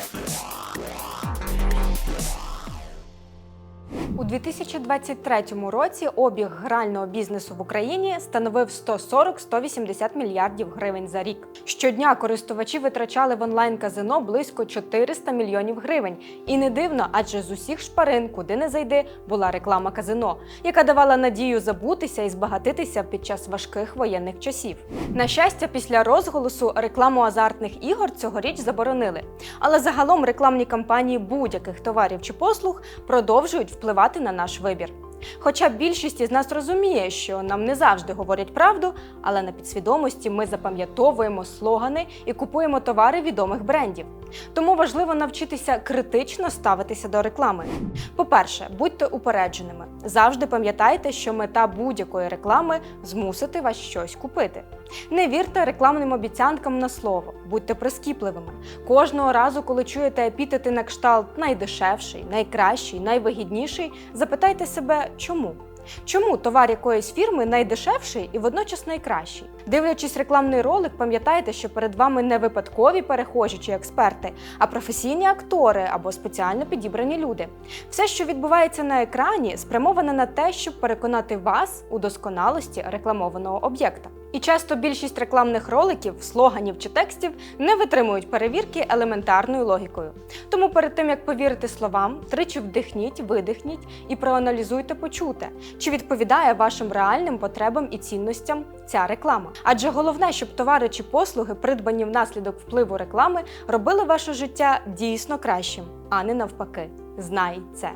Yeah. У 2023 році обіг грального бізнесу в Україні становив 140-180 мільярдів гривень за рік. Щодня користувачі витрачали в онлайн-казино близько 400 мільйонів гривень. І не дивно, адже з усіх шпарин, куди не зайди, була реклама казино, яка давала надію забутися і збагатитися під час важких воєнних часів. На щастя, після розголосу рекламу азартних ігор цьогоріч заборонили. Але загалом рекламні кампанії будь-яких товарів чи послуг продовжують впливати на наш вибір. Хоча більшість із нас розуміє, що нам не завжди говорять правду, але на підсвідомості ми запам'ятовуємо слогани і купуємо товари відомих брендів. Тому важливо навчитися критично ставитися до реклами. По-перше, будьте упередженими. Завжди пам'ятайте, що мета будь-якої реклами змусити вас щось купити. Не вірте рекламним обіцянкам на слово, будьте прискіпливими. Кожного разу, коли чуєте епітети на кшталт найдешевший, найкращий, найвигідніший, запитайте себе, чому. Чому товар якоїсь фірми найдешевший і водночас найкращий? Дивлячись рекламний ролик, пам'ятайте, що перед вами не випадкові перехожі чи експерти, а професійні актори або спеціально підібрані люди. Все, що відбувається на екрані, спрямоване на те, щоб переконати вас у досконалості рекламованого об'єкта. І часто більшість рекламних роликів, слоганів чи текстів не витримують перевірки елементарною логікою. Тому перед тим як повірити словам, тричі вдихніть, видихніть і проаналізуйте почуте, чи відповідає вашим реальним потребам і цінностям ця реклама. Адже головне, щоб товари чи послуги, придбані внаслідок впливу реклами, робили ваше життя дійсно кращим, а не навпаки. Знай це.